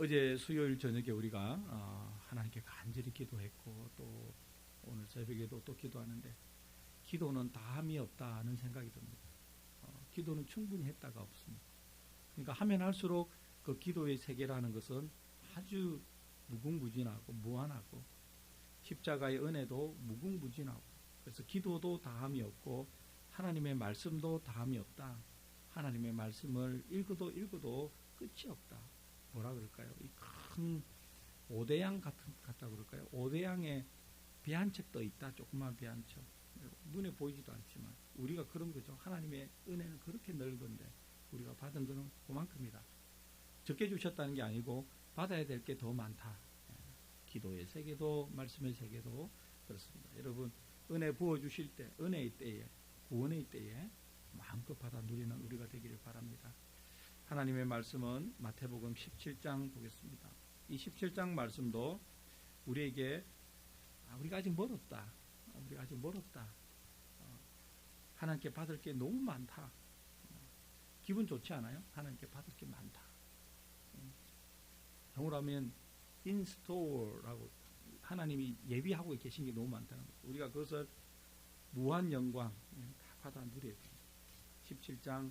어제 수요일 저녁에 우리가 어, 하나님께 간절히 기도했고 또 오늘 새벽에도 또 기도하는데 기도는 다함이 없다는 생각이 듭니다. 어, 기도는 충분히 했다가 없습니다. 그러니까 하면 할수록 그 기도의 세계라는 것은 아주 무궁무진하고 무한하고 십자가의 은혜도 무궁무진하고 그래서 기도도 다함이 없고 하나님의 말씀도 다함이 없다. 하나님의 말씀을 읽어도 읽어도 끝이 없다. 뭐라 그럴까요? 이 큰 오대양 같은 같다 그럴까요? 오대양에 비한척 떠 있다. 조그만 비한 척. 눈에 보이지도 않지만 우리가 그런 거죠. 하나님의 은혜는 그렇게 넓은데 우리가 받은 것은 그만큼이다. 적게 주셨다는 게 아니고 받아야 될 게 더 많다. 예. 기도의 세계도 말씀의 세계도 그렇습니다. 여러분 은혜 부어 주실 때 은혜의 때에 구원의 때에 마음껏 받아 누리는 우리가 되기를 바랍니다. 하나님의 말씀은 마태복음 17장 보겠습니다. 이 17장 말씀도 우리에게 아, 우리가 아직 멀었다. 아, 우리가 아직 멀었다. 어, 하나님께 받을 게 너무 많다. 어, 기분 좋지 않아요? 하나님께 받을 게 많다. 어, 영어로 하면 인스토어라고 하나님이 예비하고 계신 게 너무 많다는 거죠. 우리가 그것을 무한 영광 다 받아 누려야 됩니다. 17장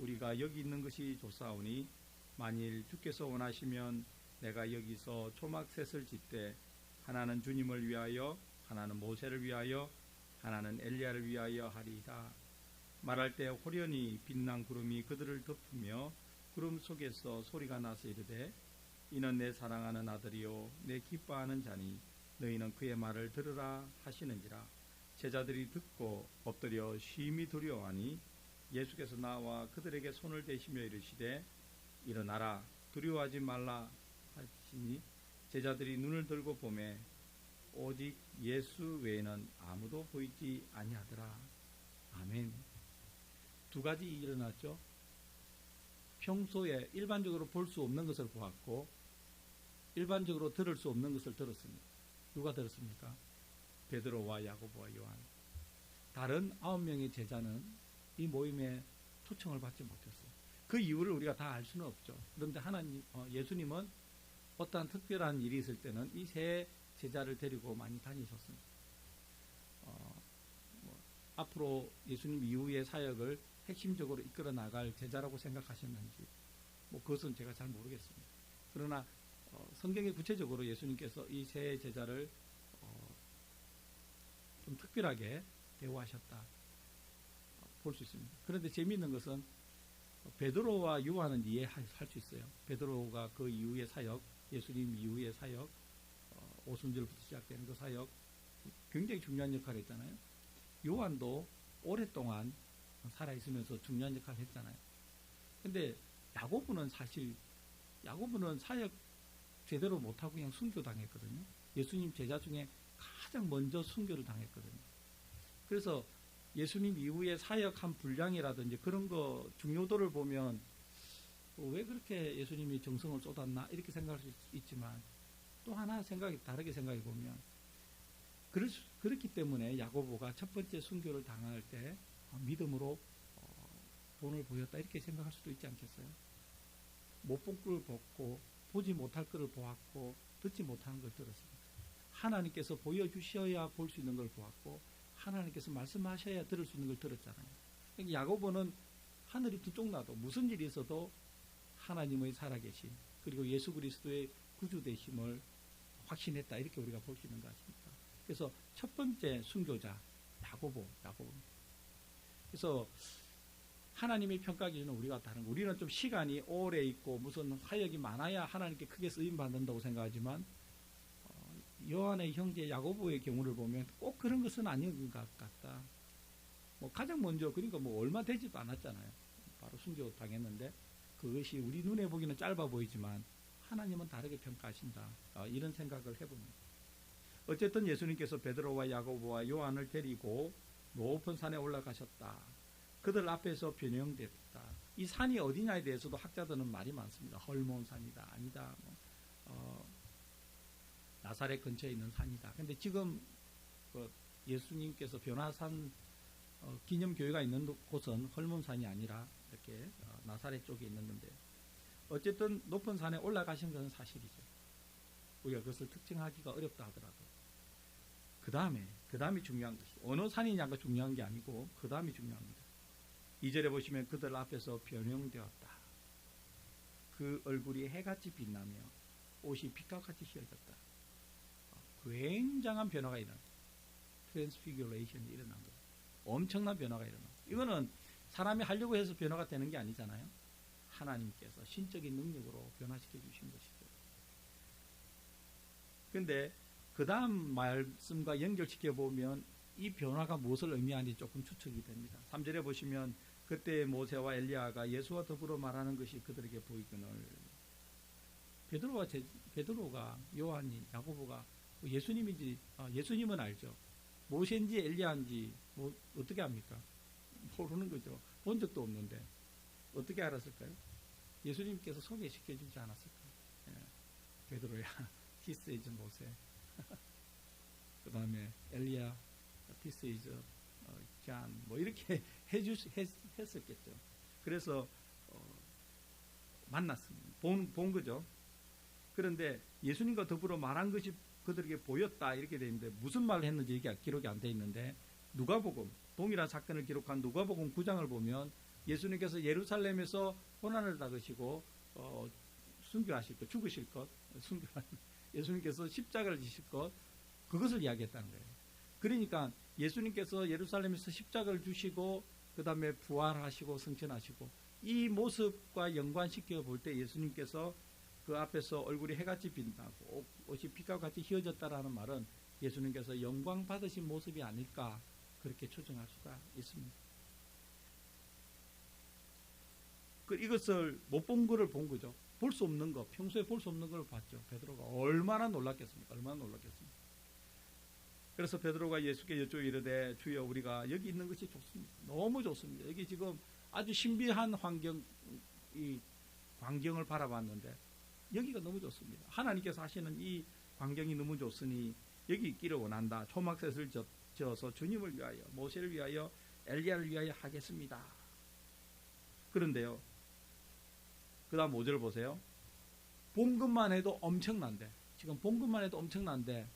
우리가 여기 있는 것이 좋사오니 만일 주께서 원하시면 내가 여기서 초막셋을 짓되 하나는 주님을 위하여 하나는 모세를 위하여 하나는 엘리야를 위하여 하리이다. 말할 때 호련히 빛난 구름이 그들을 덮으며 구름 속에서 소리가 나서 이르되 이는 내 사랑하는 아들이요 내 기뻐하는 자니 너희는 그의 말을 들으라 하시는지라 제자들이 듣고 엎드려 심히 두려워하니 예수께서 나와 그들에게 손을 대시며 이르시되 일어나라 두려워하지 말라 하시니 제자들이 눈을 들고 보매 오직 예수 외에는 아무도 보이지 아니하더라. 아멘. 두 가지 일어났죠. 평소에 일반적으로 볼 수 없는 것을 보았고 일반적으로 들을 수 없는 것을 들었습니다. 누가 들었습니까? 베드로와 야고보와 요한. 다른 아홉 명의 제자는 이 모임에 초청을 받지 못했어요. 그 이유를 우리가 다 알 수는 없죠. 그런데 하나님, 어, 예수님은 어떠한 특별한 일이 있을 때는 이 세 제자를 데리고 많이 다니셨습니다. 어, 뭐, 앞으로 예수님 이후의 사역을 핵심적으로 이끌어 나갈 제자라고 생각하셨는지, 뭐 그것은 제가 잘 모르겠습니다. 그러나 어, 성경에 구체적으로 예수님께서 이 세 제자를 어, 좀 특별하게 대우하셨다 어, 볼 수 있습니다. 그런데 재미있는 것은 베드로와 요한은 이해할 수 있어요. 베드로가 그 이후의 사역, 예수님 이후의 사역, 어, 오순절부터 시작되는 그 사역 굉장히 중요한 역할을 했잖아요. 요한도 오랫동안 살아있으면서 중요한 역할을 했잖아요. 근데 야고보는 사실 야고보는 사역 제대로 못하고 그냥 순교당했거든요. 예수님 제자 중에 가장 먼저 순교를 당했거든요. 그래서 예수님 이후에 사역한 분량이라든지 그런 거 중요도를 보면 왜 그렇게 예수님이 정성을 쏟았나 이렇게 생각할 수 있지만 또 하나 생각이 다르게 생각해 보면 그렇기 때문에 야고보가 첫 번째 순교를 당할 때 믿음으로 돈을 보였다 이렇게 생각할 수도 있지 않겠어요? 못 본걸 보고 보지 못할 것을 보았고 듣지 못하는 걸 들었습니다. 하나님께서 보여주셔야 볼 수 있는 걸 보았고 하나님께서 말씀하셔야 들을 수 있는 걸 들었잖아요. 그러니까 야고보는 하늘이 두 쪽 나도 무슨 일이 있어도 하나님의 살아계신 그리고 예수 그리스도의 구주 되심을 확신했다 이렇게 우리가 볼 수 있는 것 같습니다. 그래서 첫 번째 순교자 야고보 야고보. 그래서 하나님의 평가 기준은 우리가 다른 거. 우리는 좀 시간이 오래 있고 무슨 사역이 많아야 하나님께 크게 쓰임 받는다고 생각하지만 요한의 형제 야고보의 경우를 보면 꼭 그런 것은 아닌 것 같다. 뭐 가장 먼저 그러니까 뭐 얼마 되지도 않았잖아요. 바로 순교 당했는데 그것이 우리 눈에 보기는 짧아 보이지만 하나님은 다르게 평가하신다. 어, 이런 생각을 해봅니다. 어쨌든 예수님께서 베드로와 야고보와 요한을 데리고 높은 산에 올라가셨다. 그들 앞에서 변형됐다. 이 산이 어디냐에 대해서도 학자들은 말이 많습니다. 헐몬 산이다, 아니다. 뭐, 어, 나사렛 근처에 있는 산이다. 근데 지금 그 예수님께서 변화산 어, 기념교회가 있는 곳은 헐몬산이 아니라 이렇게 어, 나사렛 쪽에 있는 건데 어쨌든 높은 산에 올라가신 것은 사실이죠. 우리가 그것을 특징하기가 어렵다 하더라도 그 다음에 그 다음이 중요한 것이 어느 산이냐가 중요한 게 아니고 그 다음이 중요합니다. 2절에 보시면 그들 앞에서 변형되었다. 그 얼굴이 해같이 빛나며 옷이 빛깔같이 휘어졌다. 굉장한 변화가 일어나. 트랜스피규레이션이 일어난 거예요. 엄청난 변화가 일어나. 이거는 사람이 하려고 해서 변화가 되는 게 아니잖아요. 하나님께서 신적인 능력으로 변화시켜 주신 것이죠. 근데 그 다음 말씀과 연결시켜 보면 이 변화가 무엇을 의미하는지 조금 추측이 됩니다. 3절에 보시면 그때 모세와 엘리야가 예수와 더불어 말하는 것이 그들에게 보이거늘 베드로가 제, 베드로가 요한이 야고보가 예수님인지 아, 예수님은 알죠. 모세인지 엘리야인지 뭐 어떻게 합니까? 모르는 거죠. 본 적도 없는데 어떻게 알았을까요? 예수님께서 소개시켜 주지 않았을까요? 예. 베드로야, 히스 이즈 모세. 그 다음에 엘리야, 피스 이즈 잔, 뭐 이렇게 해주 했, 했었겠죠. 그래서 어, 만났습니다. 본, 본 거죠. 그런데 예수님과 더불어 말한 것이 그들에게 보였다 이렇게 돼 있는데 무슨 말을 했는지 이게 기록이 안 돼 있는데 누가복음 동일한 사건을 기록한 누가복음 9장을 보면 예수님께서 예루살렘에서 고난을 당하시고 어, 순교하실 것, 죽으실 것, 순교 예수님께서 십자가를 지실 것 그것을 이야기했다는 거예요. 그러니까 예수님께서 예루살렘에서 십자가를 주시고 그 다음에 부활하시고 승천하시고 이 모습과 연관시켜 볼 때 예수님께서 그 앞에서 얼굴이 해같이 빛나고 빛과 같이 휘어졌다라는 말은 예수님께서 영광 받으신 모습이 아닐까 그렇게 추정할 수가 있습니다. 그 이것을 못 본 거를 본 거죠. 볼 수 없는 거, 평소에 볼 수 없는 걸 봤죠. 베드로가 얼마나 놀랐겠습니까? 얼마나 놀랐겠습니까? 그래서 베드로가 예수께 여쭈어 이르되 주여 우리가 여기 있는 것이 좋습니다. 너무 좋습니다. 여기 지금 아주 신비한 환경 이 광경을 바라봤는데 여기가 너무 좋습니다. 하나님께서 하시는 이 광경이 너무 좋으니 여기 있기를 원한다. 초막셋을 지어서 주님을 위하여 모세를 위하여 엘리야를 위하여 하겠습니다. 그런데요. 그 다음 5절 보세요. 본 것만 해도 엄청난데 지금 본 것만 해도 엄청난데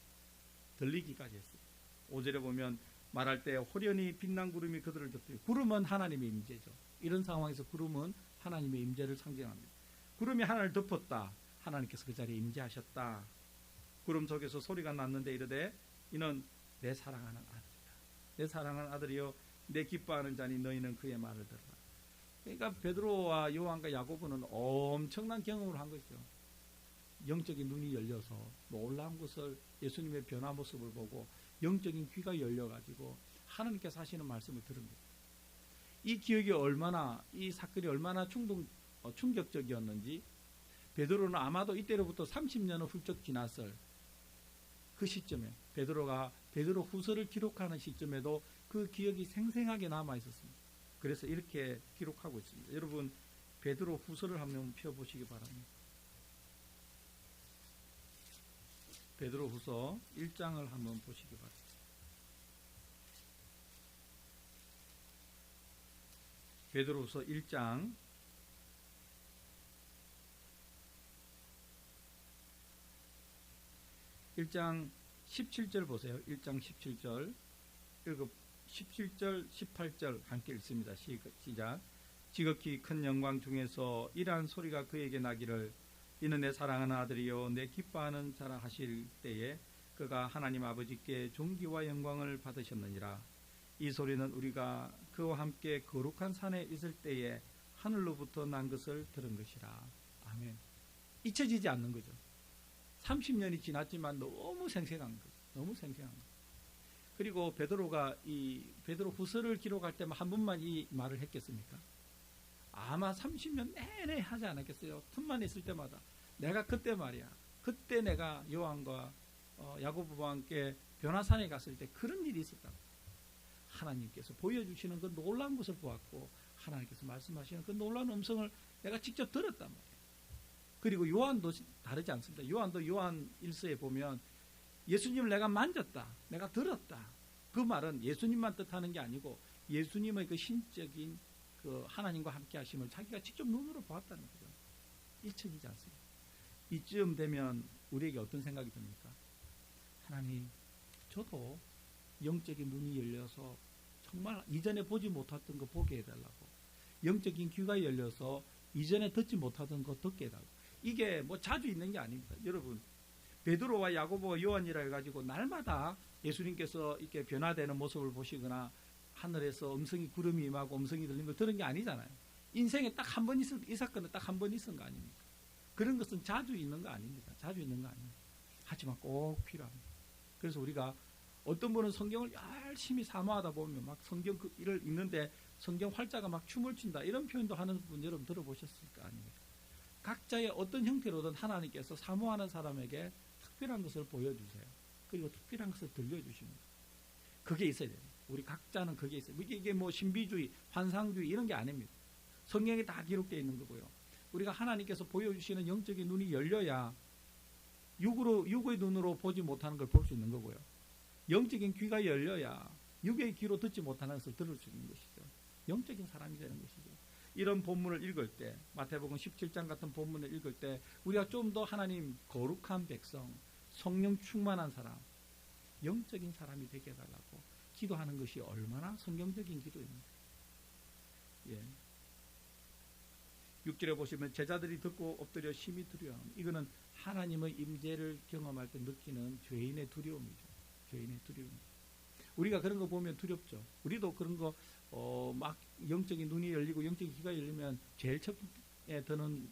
들리기까지 했어요. 5절에 보면 말할 때 호련히 빛난 구름이 그들을 덮여 구름은 하나님의 임재죠. 이런 상황에서 구름은 하나님의 임재를 상징합니다. 구름이 하나를 덮었다. 하나님께서 그 자리에 임재하셨다. 구름 속에서 소리가 났는데 이르되 이는 내 사랑하는 아들이다. 내 사랑하는 아들이요 내 기뻐하는 자니 너희는 그의 말을 들으라. 그러니까 베드로와 요한과 야고보는 엄청난 경험을 한 것이죠. 영적인 눈이 열려서 놀라운 것을 예수님의 변화 모습을 보고 영적인 귀가 열려가지고 하나님께서 하시는 말씀을 들습니다. 이 기억이 얼마나 이 사건이 얼마나 충동, 어, 충격적이었는지 베드로는 아마도 이때로부터 30년을 훌쩍 지났을 그 시점에 베드로가 베드로 후서를 기록하는 시점에도 그 기억이 생생하게 남아 있었습니다. 그래서 이렇게 기록하고 있습니다. 여러분 베드로 후서를 한번 펴 보시기 바랍니다. 베드로 후서 1장을 한번 보시기 바랍니다. 베드로 후서 1장 1장 17절 보세요. 1장 17절. 읽어 17절, 18절 함께 읽습니다. 시작. 지극히 큰 영광 중에서 이러한 소리가 그에게 나기를 이는 내 사랑하는 아들이요 내 기뻐하는 자라 하실 때에 그가 하나님 아버지께 존귀와 영광을 받으셨느니라. 이 소리는 우리가 그와 함께 거룩한 산에 있을 때에 하늘로부터 난 것을 들은 것이라. 아멘. 잊혀지지 않는 거죠. 30년이 지났지만 너무 생생한 거, 너무 생생한 거. 그리고 베드로가 이 베드로 후서를 기록할 때만 한 번만 이 말을 했겠습니까? 아마 30년 내내 하지 않았겠어요. 틈만 있을 때마다 내가 그때 말이야. 그때 내가 요한과 어, 야고보와 함께 변화산에 갔을 때 그런 일이 있었다. 하나님께서 보여주시는 그 놀라운 것을 보았고 하나님께서 말씀하시는 그 놀라운 음성을 내가 직접 들었단 말이에요. 그리고 요한도 다르지 않습니다. 요한도 요한 일서에 보면 예수님을 내가 만졌다. 내가 들었다. 그 말은 예수님만 뜻하는 게 아니고 예수님의 그 신적인 그 하나님과 함께 하심을 자기가 직접 눈으로 보았다는 거죠. 일천이지 않습니다. 이쯤 되면 우리에게 어떤 생각이 듭니까? 하나님, 저도 영적인 눈이 열려서 정말 이전에 보지 못했던 거 보게 해달라고. 영적인 귀가 열려서 이전에 듣지 못하던 거 듣게 해달라고. 이게 뭐 자주 있는 게 아닙니다. 여러분, 베드로와 야고보와 요한이라 해가지고 날마다 예수님께서 이렇게 변화되는 모습을 보시거나 하늘에서 음성이 구름이 임하고 음성이 들린 걸 들은 게 아니잖아요. 인생에 딱 한 번 있은 이 사건은 딱 한 번 있은 거 아닙니까? 그런 것은 자주 있는 거 아닙니다. 자주 있는 거 아닙니다. 하지만 꼭 필요합니다. 그래서 우리가 어떤 분은 성경을 열심히 사모하다 보면 막 성경 그 일을 읽는데 성경 활자가 막 춤을 춘다 이런 표현도 하는 분 여러분 들어보셨을 거 아닙니까? 각자의 어떤 형태로든 하나님께서 사모하는 사람에게 특별한 것을 보여주세요. 그리고 특별한 것을 들려주십니다. 그게 있어야 돼요. 우리 각자는 그게 있어요. 이게 뭐 신비주의, 환상주의 이런 게 아닙니다. 성경에 다 기록되어 있는 거고요. 우리가 하나님께서 보여주시는 영적인 눈이 열려야 육으로 육의 눈으로 보지 못하는 걸 볼 수 있는 거고요. 영적인 귀가 열려야 육의 귀로 듣지 못하는 것을 들을 수 있는 것이죠. 영적인 사람이 되는 것이죠. 이런 본문을 읽을 때 마태복음 17장 같은 본문을 읽을 때 우리가 좀 더 하나님 거룩한 백성, 성령 충만한 사람, 영적인 사람이 되게 해달라고 기도하는 것이 얼마나 성경적인 기도입니까? 예. 6절에 보시면 제자들이 듣고 엎드려 심히 두려워함. 이거는 하나님의 임재를 경험할 때 느끼는 죄인의 두려움이죠. 죄인의 두려움. 우리가 그런 거 보면 두렵죠. 우리도 그런 거, 어, 막 영적인 눈이 열리고 영적인 귀가 열리면 제일 첫에 드는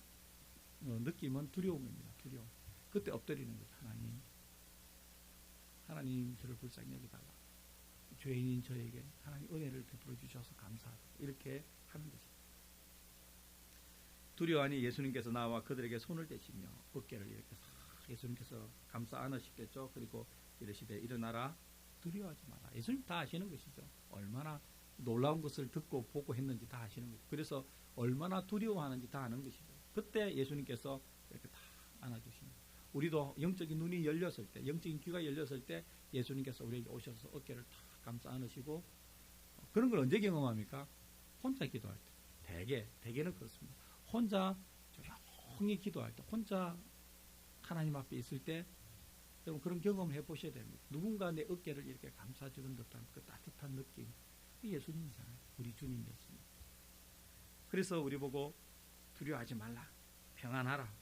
어, 느낌은 두려움입니다. 두려움. 그때 엎드리는 거죠. 하나님. 하나님 저를 불쌍히 여기달라. 죄인인 저에게 하나님 은혜를 베풀어 주셔서 감사하다. 이렇게 하는 것입니다. 두려워하니 예수님께서 나와 그들에게 손을 대시며 어깨를 이렇게 싹 예수님께서 감싸 안으시겠죠. 그리고 이러시되 일어나라 두려워하지 마라. 예수님 다 아시는 것이죠. 얼마나 놀라운 것을 듣고 보고 했는지 다 아시는 거죠. 그래서 얼마나 두려워하는지 다 아는 것이죠. 그때 예수님께서 이렇게 다 안아주시는 우리도 영적인 눈이 열렸을 때, 영적인 귀가 열렸을 때 예수님께서 우리에게 오셔서 어깨를 다 감싸 안으시고 그런 걸 언제 경험합니까? 혼자 기도할 때. 대개, 대개는 그렇습니다. 혼자 조용히 기도할 때, 혼자 하나님 앞에 있을 때, 여러분 그런 경험을 해보셔야 됩니다. 누군가 내 어깨를 이렇게 감싸주는 듯한 그 따뜻한 느낌. 예수님이잖아요. 우리 주님이었습니다. 그래서 우리 보고 두려워하지 말라. 평안하라.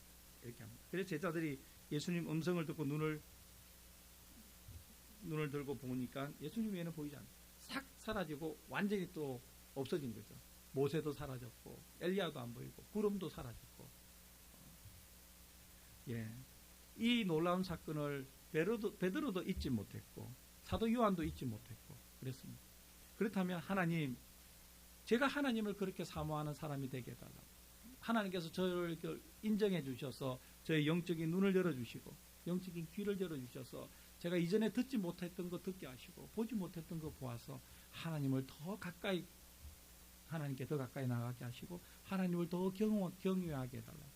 이렇게 합니다. 그래서 제자들이 예수님 음성을 듣고 눈을 눈을 들고 보니까 예수님 외에는 보이지 않아요. 싹 사라지고 완전히 또 없어진 거죠. 모세도 사라졌고 엘리야도 안 보이고 구름도 사라졌고 예. 이 놀라운 사건을 베드로도, 베드로도 잊지 못했고 사도 요한도 잊지 못했고 그랬습니다. 그렇다면 하나님 제가 하나님을 그렇게 사모하는 사람이 되게 해달라고. 하나님께서 저를 인정해 주셔서 저의 영적인 눈을 열어주시고 영적인 귀를 열어주셔서 제가 이전에 듣지 못했던 거 듣게 하시고 보지 못했던 거 보아서 하나님을 더 가까이 하나님께 더 가까이 나가게 하시고 하나님을 더 경험, 경외하게 해달라고.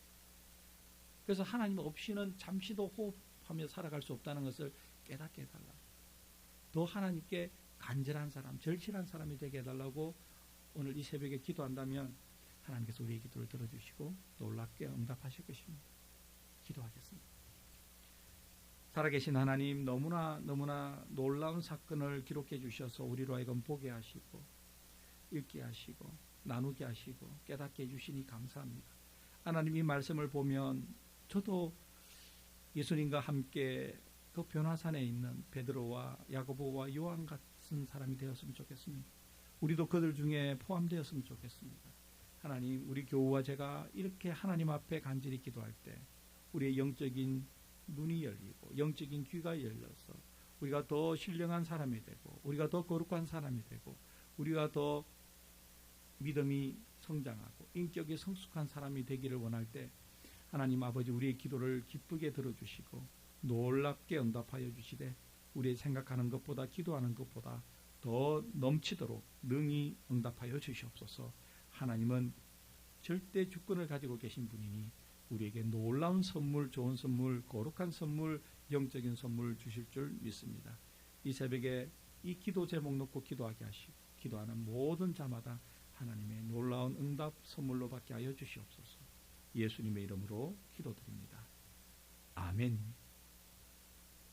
그래서 하나님 없이는 잠시도 호흡하며 살아갈 수 없다는 것을 깨닫게 해달라고. 더 하나님께 간절한 사람, 절실한 사람이 되게 해달라고 오늘 이 새벽에 기도한다면 하나님께서 우리의 기도를 들어주시고 놀랍게 응답하실 것입니다. 기도하겠습니다. 살아계신 하나님 너무나 너무나 놀라운 사건을 기록해 주셔서 우리로 하여금 보게 하시고 읽게 하시고 나누게 하시고 깨닫게 해주시니 감사합니다. 하나님 이 말씀을 보면 저도 예수님과 함께 그 변화산에 있는 베드로와 야고보와 요한 같은 사람이 되었으면 좋겠습니다. 우리도 그들 중에 포함되었으면 좋겠습니다. 하나님, 우리 교우와 제가 이렇게 하나님 앞에 간절히 기도할 때 우리의 영적인 눈이 열리고 영적인 귀가 열려서 우리가 더 신령한 사람이 되고 우리가 더 거룩한 사람이 되고 우리가 더 믿음이 성장하고 인격이 성숙한 사람이 되기를 원할 때 하나님 아버지 우리의 기도를 기쁘게 들어주시고 놀랍게 응답하여 주시되 우리의 생각하는 것보다 기도하는 것보다 더 넘치도록 능히 응답하여 주시옵소서. 하나님은 절대 주권을 가지고 계신 분이니 우리에게 놀라운 선물, 좋은 선물, 거룩한 선물, 영적인 선물 주실 줄 믿습니다. 이 새벽에 이 기도 제목 놓고 기도하게 하시고 기도하는 모든 자마다 하나님의 놀라운 응답 선물로 받게 하여 주시옵소서. 예수님의 이름으로 기도드립니다. 아멘.